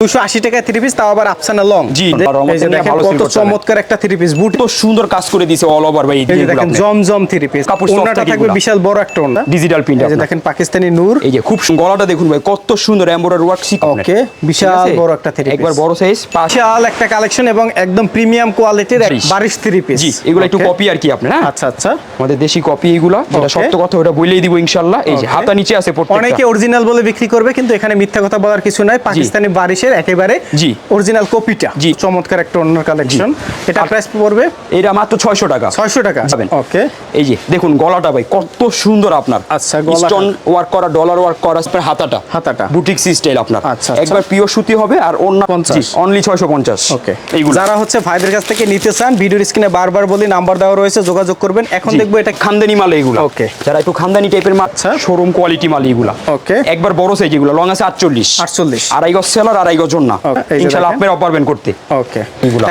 দুশো আশি টাকা থ্রি পিস তাও আবার আফসানা লং জি, এই যে দেখেন ভালো কত sell করতে হবে। চমৎকার একটা থ্রি পিস বুট। তো সুন্দর কাজ করে দিছে অল ওভার ভাই এই দেখেন জমজম থ্রি পিস কাপড় ওনাটা থাকবে বিশাল বড় একটা ওনা ডিজিটাল প্রিন্ট এই দেখেন পাকিস্তানি নূর। এই যে খুব গলাটা দেখুন ভাই কত সুন্দর এমব্রয়ডারি ওয়ার্ক শিখ ওকে বিশাল বড় একটা থ্রি পিস একবার বড় সাইজ বিশাল একটা কালেকশন এবং একদম প্রিমিয়াম কোয়ালিটির জি। বারিশ থ্রি পিস জি এগুলো একটু কপি আর কি আপনার হ্যাঁ? আচ্ছা আচ্ছা। আমাদের দেশি কপি এগুলা যেটা সত্য কথা ওটা বলেই দিব ইনশাআল্লাহ এই যে. হাতা নিচে আছে অনেকে অরিজিনাল বলে বিক্রি করবে কিন্তু এখানে মিথ্যা কথা বলার কিছু নাই। পাকিস্তানি বারিশের একেবারে জি। অরিজিনাল কপিটা জি। চমৎকার একটা অন্য কালেকশন এটা প্রাইস পড়বে এটা মাত্র 600 টাকা 600 টাকা। ওকে এই যে দেখুন গলাটা ভাই কত সুন্দর আপনার আচ্ছা। স্টোন ওয়ার্ক করা ডলার ওয়ার্ক করা হাতাটা হাতাটা। বুটিক স্টাইল আপনার আচ্ছা, আচ্ছা। একবার পিওর সুতি হবে আর অন্য 50 অনলি 650 ওকে এইগুলো যারা হচ্ছে ভাইদের কাছ থেকে নিতে চান ভিডিওর স্ক্রিনে বারবার বলি নাম্বার দেওয়া রয়েছে যোগাযোগ করবেন এখন। দেখব এটা খানদানি মাল এগুলো Okay. যারা একটু খানদানি টাইপের মাল আচ্ছা। শোরুম কোয়ালিটি মাল এগুলা Okay. একবার বড় সাইজ এগুলো লং আছে 48 48 আড়াই গজ সেলার আড়াই না। Okay, এই যে ইনশাআল্লাহ দেখেন। আপনারা পারবেন করতে। ওকে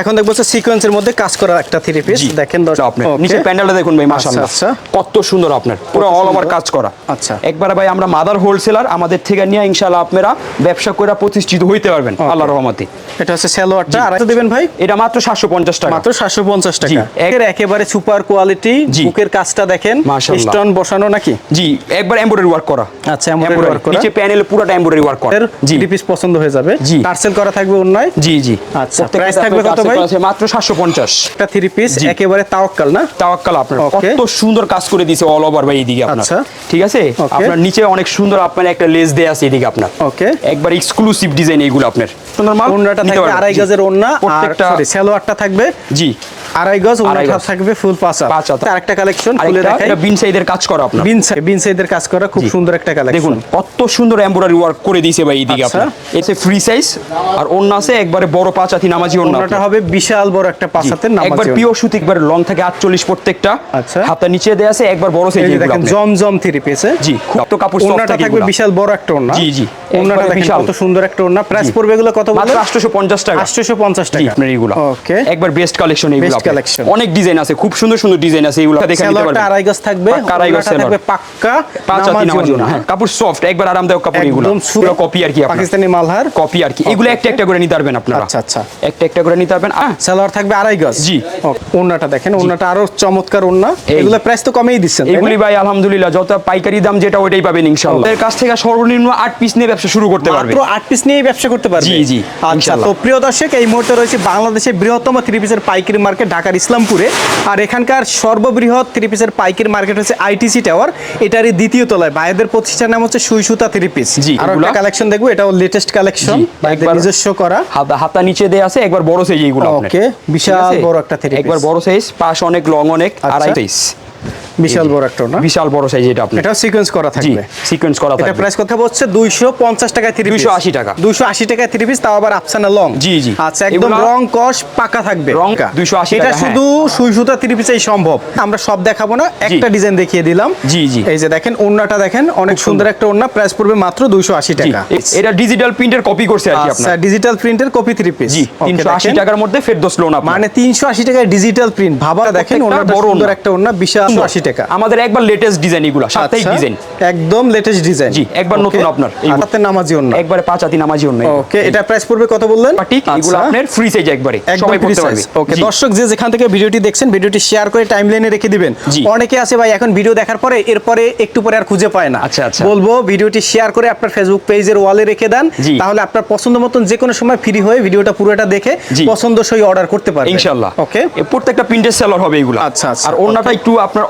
এখন দেখব সিকোয়েন্সের মধ্যে কাজ করা একটা থ্রি পিস দেখেন দর্শক। আপনি নিচে প্যান্ডেলটা দেখুন ভাই মাশাআল্লাহ। আচ্ছা, কত সুন্দর আপনার। পুরো অল ওভার কাজ করা। আচ্ছা। একবার ভাই আমরা মাদার হোলসেলার আমাদের থেকে নিয়ে ইনশাআল্লাহ আপনারা ব্যবসা করে প্রতিষ্ঠিত হইতে পারবেন আল্লাহর রহমতে। এটা হচ্ছে সালোয়ারটা আর দিবেন ভাই? এটা মাত্র 750 টাকা। মাত্র সাতশো পঞ্চাশ জি, টাকা। এর একেবারে সুপার কোয়ালিটি বুকের কাজটা দেখেন স্টোন বসানো নাকি? জি একবার এমব্রয়ডারি ওয়ার্ক করা। আচ্ছা, Embroidery, work করা। নিচে প্যানেলে পুরোটা এমব্রয়ডারি ওয়ার্ক করা। জি। পিস পছন্দ হয়ে যাবে। জি। করা থাকবে অন্যায়? জি জি। আচ্ছা, আপনার থাকবে কত ভাই? মাত্র 750 একটা থ্রি পিস একেবারে তাওয়াক্কাল না? তাওয়াক্কাল আপনার। কত সুন্দর কাজ করে দিয়েছে অল ওভার ভাই এইদিকে আপনার। আচ্ছা। ঠিক আছে? আপনার নিচে অনেক সুন্দর আপনার একটা লেস দেয়া আছে এদিকে আপনার। ওকে একবার এক্সক্লুসিভ ডিজাইন এইগুলো আপনার। সুন্দর মাল থাকবে। আড়াই। গজের ওন্না আর সরি সালোয়ারটা থাকবে জি আড়াই গজ ওন্নাটা থাকবে ফুল পাঁচ পাঁচ। আরেকটা কালেকশন খুলে দেখাই। এটা বিন সাইদের কাজ করা আপনার। বিন বিন সাইদের কাজ করা খুব সুন্দর একটা কালেকশন দেখুন কত সুন্দর এমব্রয়ডারি ওয়ার্ক করে দিয়েছে ভাই এইদিকে আচ্ছা। আপনার। এসে ফ্রি সাইজ আর অন্য আছে একবারে বড় পাঁচ হাতি নামাজি অন্য ওন্নাটা হবে বিশাল বড় একটা পাঁচ হাতের নাম একবার পিওর সুতি একবার লং থাকে 48 প্রত্যেকটা। আচ্ছা। হাতা নিচে দেয়া আছে একবার বড় সাইজ এগুলো দেখেন জমজম থ্রি পিসে জি খুব তো কাপড় ওন্নাটা থাকে থাকবে বিশাল বড় একটা ওন্না জি, জি। ওন্নাটা দেখেন। কত সুন্দর একটা ওন্না প্রাইস। পড়বে এগুলো কত বলে? 850 টাকা। 850 জি, টাকা। আপনার এইগুলা ওকে একবার বেস্ট কালেকশন এইগুলো Collection। অনেক ডিজাইন আছে খুব সুন্দর সুন্দর ডিজাইন আছে এগুলো দেখে নিতে পারবেন। আড়াই গজ থাকবে আড়াই গজ থাকবে পাক্কা পাঁচ হাতি নামাজি ওন্না। হ্যাঁ কাপড় সফট একবার আরামদায়ক কাপড় এগুলো। পুরো কপি আর কি পাকিস্তানি মালহার। কপি আর কি। এগুলো একটা একটা করে নিতে পারবেন আপনারা। আচ্ছা, আচ্ছা। একটা একটা করে নিতে পারবেন। সালোয়ার থাকবে আড়াই গজ। জি। ওন্নাটা দেখেন ওন্নাটা আরও চমৎকার ওন্না। এগুলো প্রাইস তো কমেই দিচ্ছেন এগুলি ভাই আলহামদুলিল্লাহ যত পাইকারি দাম যেটা ওইটাই পাবেন ইনশাআল্লাহ। এর কাছ থেকে সর্বনিম্ন আট পিস নিয়ে ব্যবসা শুরু করতে পারবে। মাত্র আট পিস নিয়ে ব্যবসা করতে পারবে। জি, জি, আচ্ছা তো প্রিয় দর্শক এই মুহূর্তে রয়েছে বাংলাদেশের বৃহত্তম থ্রি পিসের পাইকারি মার্কেট ঢাকার ইসলামপুরে। আর এখানকার সর্ববৃহৎ থ্রি পিসের পাইকারি মার্কেট হচ্ছে আইটিসি টাওয়ার এটারই দ্বিতীয় তলায়। ভাইদের প্রতিষ্ঠান নাম হচ্ছে সুইসুতা থ্রি পিস জি, আর একটা কালেকশন দেখব এটাও লেটেস্ট কালেকশন নিজস্ব করা। হাতা নিচে দেয়া আছে একবার বড় সাইজ এইগুলো ওকে বিশাল বড় একটা থ্রি। একবার বড় সাইজ পাশ অনেক লং অনেক আর আড়াই সাইজ বিশাল বড় একটা না? বিশাল বড় সাইজ এটা আপনার এটাও সিকোয়েন্স করা থাকবে। সিকোয়েন্স করা এটা প্রাইস কথা দুইশো পঞ্চাশ টাকায় থ্রি 280 টাকা। দুইশো আশি টাকায় থ্রি পিস তাও আবার আফসানা লং জি, জি। আচ্ছা একদম রং কস পাকা থাকবে। রং 280 এটা হ্যাঁ। শুধু সুই সুতা থ্রি পিসেই সম্ভব। আমরা সব দেখাবো না একটা ডিজাইন দেখিয়ে দিলাম। জি, জি। এই যে দেখেন ওন্নাটা দেখেন অনেক সুন্দর একটা ওন্না প্রাইস পড়বে মাত্র দুইশো আশি জি, টাকা। এটা ডিজিটাল প্রিন্টের কপি করছে আর কি ডিজিটাল প্রিন্টের কপি থ্রি পিস জি 380 টাকার মধ্যে ফেরদৌস লোন মানে তিনশো আশি টাকায় ডিজিটাল প্রিন্ট ভাবা দেখেন ওন্নাটা বড় সুন্দর একটা ওন্না বিশাল আশি টাকা। আমাদের একবার লেটেস্ট ডিজাইন এগুলো সাপ্তাহিক আচ্ছা, ডিজাইন একদম লেটেস্ট ডিজাইন জি, একবার নতুন আপনার, হাতে নামাজি ওন্না একবারে পাঁচ হাতি নামাজি অন্য ওকে এটা প্রাইস পড়বে কত বললেন? ঠিক এগুলো আচ্ছা। আপনার ফ্রি সাইজ একবারে সবাই পড়তে পারবে। ওকে দর্শক যে যেখান থেকে ভিডিওটি দেখছেন ভিডিওটি শেয়ার করে টাইমলাইনে রেখে দিবেন। অনেকে আছে ভাই এখন ভিডিও দেখার পরে এরপরে একটু পরে আর খুঁজে পায় না। আচ্ছা, আচ্ছা। বলব ভিডিওটি শেয়ার করে আপনার ফেসবুক পেজের ওয়ালে রেখে দেন। তাহলে আপনার পছন্দ মতন যে কোনো সময় ফ্রি হয়ে ভিডিওটা পুরোটা দেখে। পছন্দসই অর্ডার করতে পারবেন। ইনশাআল্লাহ ওকে প্রত্যেকটা প্রিন্টের সেলার হবে এগুলো। আচ্ছা, আচ্ছা, আর ওন্নাটা একটু আপনার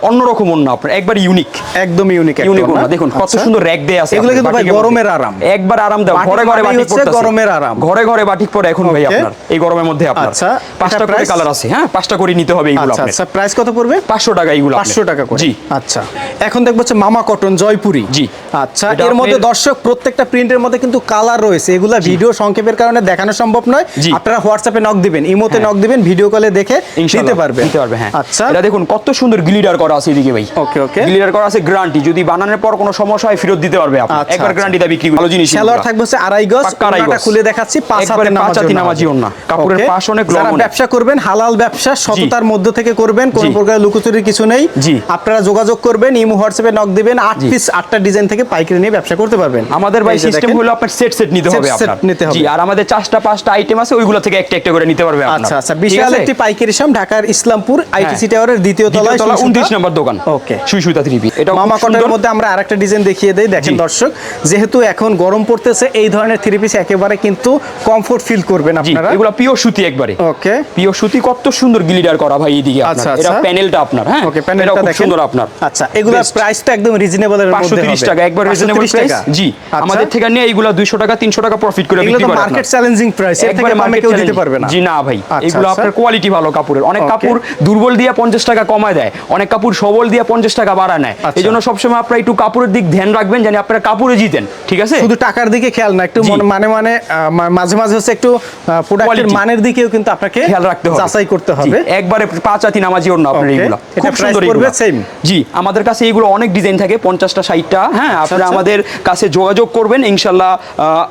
ওন্না আপনার একবার ইউনিক একদম ইউনিক ইউনিক দেখুন কত সুন্দর র‍্যাক দেয়া আছে এগুলো কিন্তু ভাই গরমের আরাম। একবার আরাম দাও ঘরে ঘরে বাটিক পড়তেছে গরমের আরাম। ঘরে ঘরে বাটিক পরে এখন ভাই আপনার এই গরমের মধ্যে আপনার। আচ্ছা, পাঁচটা করে কালার আছে হ্যাঁ? পাঁচটা করে নিতে হবে এইগুলো আচ্ছা আপনার। আচ্ছা প্রাইস কত পড়বে? 500 টাকা এইগুলো আপনার। পাঁচশো টাকা করে। জি। আচ্ছা। এখন দেখব হচ্ছে মামা কটন জয়পুরি। জি। আচ্ছা এর মধ্যে দর্শক প্রত্যেকটা প্রিন্টের মধ্যে কিন্তু কালার রয়েছে। এগুলা ভিডিও সংক্ষেপের কারণে দেখানো সম্ভব নয়। আপনারা হোয়াটসঅ্যাপে নক দিবেন ইমোতে হ্যাঁ। নক দিবেন ভিডিও কলে দেখে নিতে পারবেন। নিতে পারবে হ্যাঁ। আচ্ছা। এটা দেখুন কত সুন্দর গ্লিডার করা আছে এদিকে ভাই। Okay, okay. গ্লিডার করা আছে গ্যারান্টি যদি বানানোর পর কোনো সমস্যা হয় ফেরত দিতে পারবে আপনি। আচ্ছা, একবার। গ্যারান্টি দেয় বিক্রি ভালো জিনিস সালোয়ার থাকবে হচ্ছে আড়াই গজ আড়াই খুলে দেখাচ্ছি পাঁচ হাতে পাঁচ হাতি নামাজি ওড়না। কাপড়ের পাশ অনেক যারা ব্যবসা করবেন হালাল ব্যবসা সততার মধ্যে থেকে করবেন কোনো প্রকার লুকোচুরির কিছু নেই। জি। আপনারা যোগাযোগ করবেন ইমো হোয়াটসঅ্যাপে নক দিবেন আট পিস আটটা ডিজাইন থেকে পাইকারি নিয়ে ব্যবসা করতে পারবেন। আমাদের ভাই সিস্টেম হলো আপনার সেট সেট নিতে হবে আপনার। নিতে হবে। জি আর আমাদের চারটা পাঁচটা আইটেম আছে ওইগুলো থেকে একটা একটা করে নিতে পারবে আচ্ছা আচ্ছা। বিশাল একটি পাইকারি শাম ঢাকার ইসলামপুর আইটিসি হ্যাঁ। টাওয়ারের দ্বিতীয় তলায় দ্বিতীয় তলা সুই উনত্রিশ সুতা। নম্বর দোকান। ওকে সুই সুতা থ্রি পি এটা মামা কটের মধ্যে আমরা আরেকটা ডিজাইন দেখিয়ে দেই। দেখেন দর্শক যেহেতু এখন গরম পড়তেছে এই ধরনের থ্রি পিস একেবারে কিন্তু কমফোর্ট ফিল করবেন আপনারা। এগুলো পিওর সুতি একবারে। ওকে পিওর সুতি কত সুন্দর গ্লিডার করা ভাই এইদিকে আচ্ছা, আপনার এটা আচ্ছা। প্যানেলটা আপনার হ্যাঁ? ওকে প্যানেলটা খুব দেখেন। সুন্দর আপনার। আচ্ছা এগুলোর Best। প্রাইসটা একদম রিজনেবল এর মধ্যে তিরিশ হবে। টাকা একবার রিজনেবল প্রাইস জি আচ্ছা। আমাদের থেকে নিয়ে এইগুলো দুইশো টাকা তিনশো টাকা প্রফিট করে বিক্রি তো মার্কেট চ্যালেঞ্জিং প্রাইস এর থেকে কমে কেউ দিতে পারবে না। জি না ভাই এগুলো। আপনার কোয়ালিটি ভালো কাপড়ের। অনেক কাপড় দুর্বল দিয়ে পঞ্চাশ টাকা কমায় দেয় অনেক কাপড় সবল দিয়ে পঞ্চাশ টাকা বাড়ায় নেয়। সবসময় আপনার একটু কাপড়ের দিক ধ্যান রাখবেন জানি আপনারা কাপড়ে জিতেন ঠিক আছে? শুধু টাকার দিকে খেয়াল না একটু মানে মানে মাঝে মাঝে হচ্ছে একটু প্রোডাক্টের মানের দিকেও কিন্তু আপনাকে খেয়াল রাখতে হবে। যাচাই করতে হবে। একবারে পাঁচ আতি নামাজি অন্য আপনার এইগুলো। খুব সুন্দর জি আমাদের কাছে এইগুলো অনেক ডিজাইন থাকে পঞ্চাশটা ষাটটা। হ্যাঁ আপনারা আচ্ছা। আমাদের কাছে যোগাযোগ করবেন ইনশাল্লাহ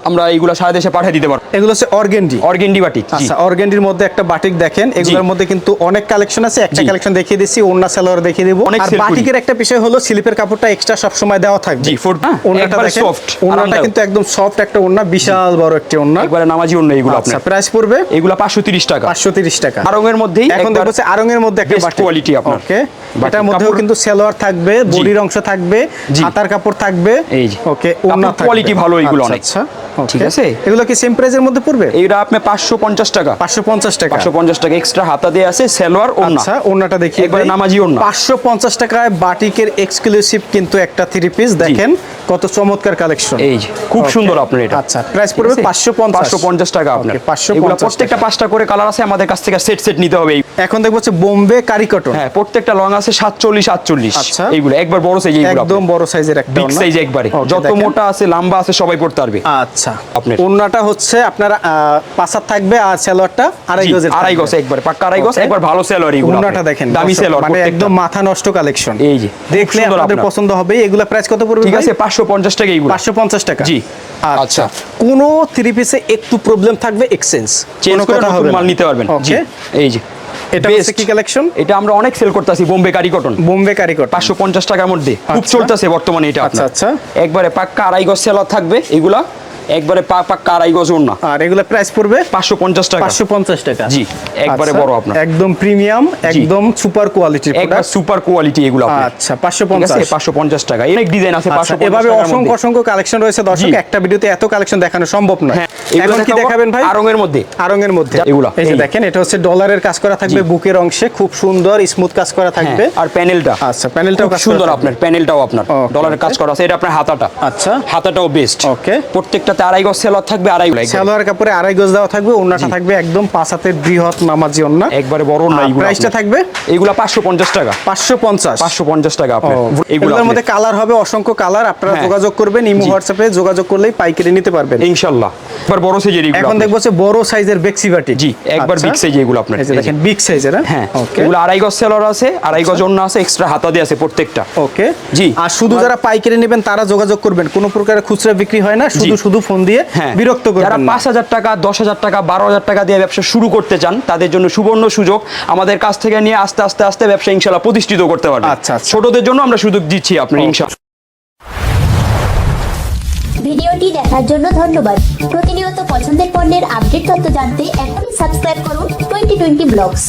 আমরা এইগুলো সারা দেশে পাঠিয়ে দিতে পারব। এগুলো হচ্ছে অর্গেন্ডি। অর্গেন্ডি বাটিক আচ্ছা অর্গেন্ডির মধ্যে একটা বাটিক দেখেন এগুলোর মধ্যে কিন্তু অনেক কালেকশন আছে একটা কালেকশন দেখিয়ে দিচ্ছি ওন্না সালোয়ার দেখিয়ে দিব। আর বাটিকের একটা বিষয় হলো স্লিপের কাপড়টা এক্সট্রা সব সময় দেওয়া থাকবে। জি, for- হ্যাঁ, ওন্নাটা দেখেন ওন্নাটা কিন্তু একদম সফট একটা ওন্না বিশাল বড় একটা ওন্না একবারে নামাজি অন্য এইগুলো আচ্ছা আপনার। প্রাইস পড়বে? এগুলো পাঁচশো তিরিশ টাকা। পাঁচশো তিরিশ টাকা। আরঙের মধ্যেই এখন হচ্ছে আরঙের মধ্যে একটা quality আপনার। ওকে এটার মধ্যেও কিন্তু সেলোয়ার থাকবে বডির অংশ থাকবে। হাতার কাপড় থাকবে ওকে কোয়ালিটি ভালো এইগুলো অনেক। আচ্ছা। ঠিক আছে? এগুলো কি সেম প্রাইসের মধ্যে পড়বে? পাঁচশো পঞ্চাশ টাকা। পাঁচশো পঞ্চাশ টাকা। পাঁচশো পঞ্চাশ টাকা এক্সট্রা হাতা দিয়ে আছে সেলোয়ার ওন্না আচ্ছা ওন্নাটা দেখি একবারে নামাজি। পাঁচশো পঞ্চাশ টাকায় বাটিকের এক্সক্লুসিভ কিন্তু একটা থ্রি পিস দেখেন কত চমৎকার কালেকশন এই যে, খুব সুন্দর আপনার এটা। আচ্ছা প্রাইস পড়বে পাঁচশো পঞ্চাশ। পাঁচশো পঞ্চাশ টাকা আপনার। 550 এগুলো প্রত্যেকটা পাঁচটা করে কালার আছে আমাদের কাছ থেকে সেট সেট নিতে হবে। এখন দেখব হচ্ছে বোম্বে কারিকটন হ্যাঁ প্রত্যেকটা লং আছে সাতচল্লিশ আটচল্লিশ। আচ্ছা। এইগুলো একবার বড় সাইজ এইগুলো একদম বড় সাইজের একটা বিগ সাইজ একবারে। যত মোটা আছে লম্বা আছে সবাই পড়তে পারবে। আচ্ছা। আপনার। ওড়নাটা হচ্ছে আপনার আহ, থাকবে আর সালোয়ারটা আড়াই জি, আড়াই গজ একবার পাক্কা আড়াই গজ একবার ভালো সেলর এইগুলো দেখেন দামি দর্শক, মানে একদম মাথা নষ্ট কালেকশন এই যে, দেখলে আপনাদের পছন্দ হবে এগুলা প্রাইস কত পড়বে ঠিক আছে পাঁচশো পঞ্চাশ টাকা এইগুলো। পাঁচশো পঞ্চাশ টাকা। জি। আচ্ছা আচ্ছা। থ্রি পিসে একটু প্রবলেম থাকবে এক্সচেঞ্জ চেঞ্জ করে নতুন মাল নিতে পারবেন। জি এই যে। এটা হচ্ছে কি কালেকশন এটা আমরা অনেক সেল করতেছি বোম্বে কারি কটন বোম্বে কারিকট পাঁচশো পঞ্চাশ টাকার মধ্যে। খুব আচ্ছা। চলতেছে বর্তমানে এটা আচ্ছা, আচ্ছা। একবারে পাক্কা আড়াই গজ সেলর থাকবে এগুলা। একবারে পা পাক্কা আড়াই গজ ওড়না। আর এগুলা প্রাইস পড়বে পাঁচশো পঞ্চাশ টাকা। পাঁচশো পঞ্চাশ টাকা। জি, একবারে আচ্ছা, বড় আপনার। একদম প্রিমিয়াম একদম সুপার কোয়ালিটির একবার সুপার কোয়ালিটি এগুলো আপনার। আচ্ছা পাঁচশো পঞ্চাশ। পাঁচশো পঞ্চাশ টাকা। অনেক ডিজাইন আছে আচ্ছা, পাঁচশো এভাবে অসংখ্য অসংখ্য কালেকশন রয়েছে। দর্শক একটা ভিডিওতে এত কালেকশন দেখানো সম্ভব নয়। হ্যাঁ এগুলো এখন কি দেখাবেন ভাই? আরঙের মধ্যে। আরঙের মধ্যে। এগুলা, এই যে দেখেন এটা হচ্ছে ডলারের কাজ করা থাকবে বুকের অংশে। খুব সুন্দর স্মুথ কাজ করা থাকবে। হ্যাঁ, আর প্যানেলটা আচ্ছা, প্যানেলটাও খুব সুন্দর থাকবে। আপনার প্যানেলটাও আপনার। ডলারের কাজ করা আছে এটা আপনার হাতাটা। আচ্ছা। হাতাটাও বেস্ট Okay. প্রত্যেকটাতে আড়াই গজ সেলর থাকবে আড়াই গজ। সালোয়ার কাপড়ে আড়াই গজ দেওয়া থাকবে ওন্নাটা থাকবে একদম পাঁচ হাতের বৃহৎ নামাজি ওন্না একবারে বড় না প্রাইসটা থাকবে? এইগুলা পাঁচশো পঞ্চাশ টাকা। পাঁচশো পঞ্চাশ। পাঁচশো পঞ্চাশ টাকা এগুলো এগুলোর মধ্যে কালার হবে অসংখ্য কালার। আপনারা হ্যাঁ। যোগাযোগ করবেন ইমো হোয়াটসঅ্যাপে যোগাযোগ করলেই পাইকারি নিতে পারবেন। ইনশাল্লাহ। এবার বড় সাইজের এগুলো এখন দেখব হচ্ছে বড় সাইজের বেক্সি বাটি জি, একবার big size এগুলো আপনার। দেখেন বিগ সাইজের হ্যাঁ? ওকে এগুলো আড়াই গজ সেলর আছে আড়াই গজ অন্য আছে এক্সট্রা হাতা দিয়ে আছে প্রত্যেকটা। ওকে জি। আর শুধু যারা পাইকারি নেবেন তারা যোগাযোগ করবেন। কোনো প্রকারের খুচরা বিক্রি হয় না শুধু শুধু ফোন দিয়ে হ্যাঁ। বিরক্ত যারা করবেন না। পাঁচ হাজার টাকা দশ হাজার টাকা বারো হাজার টাকা দিয়ে ব্যবসা শুরু করতে চান তাদের জন্য সুবর্ণ সুযোগ। আমাদের কাছ থেকে নিয়ে আস্তে আস্তে আস্তে ব্যবসা ইনশাল্লাহ প্রতিষ্ঠিত করতে পারবে। আচ্ছা, আচ্ছা। ছোটদের জন্য আমরা সুযোগ দিচ্ছি আপনার ইনশাল্লাহ ভিডিওটি দেখার জন্য ধন্যবাদ। প্রতিনিয়ত পছন্দের পণ্যের আপডেট তথ্য জানতে এখনই সাবস্ক্রাইব করুন টোয়েন্টি টোয়েন্টি ব্লগস।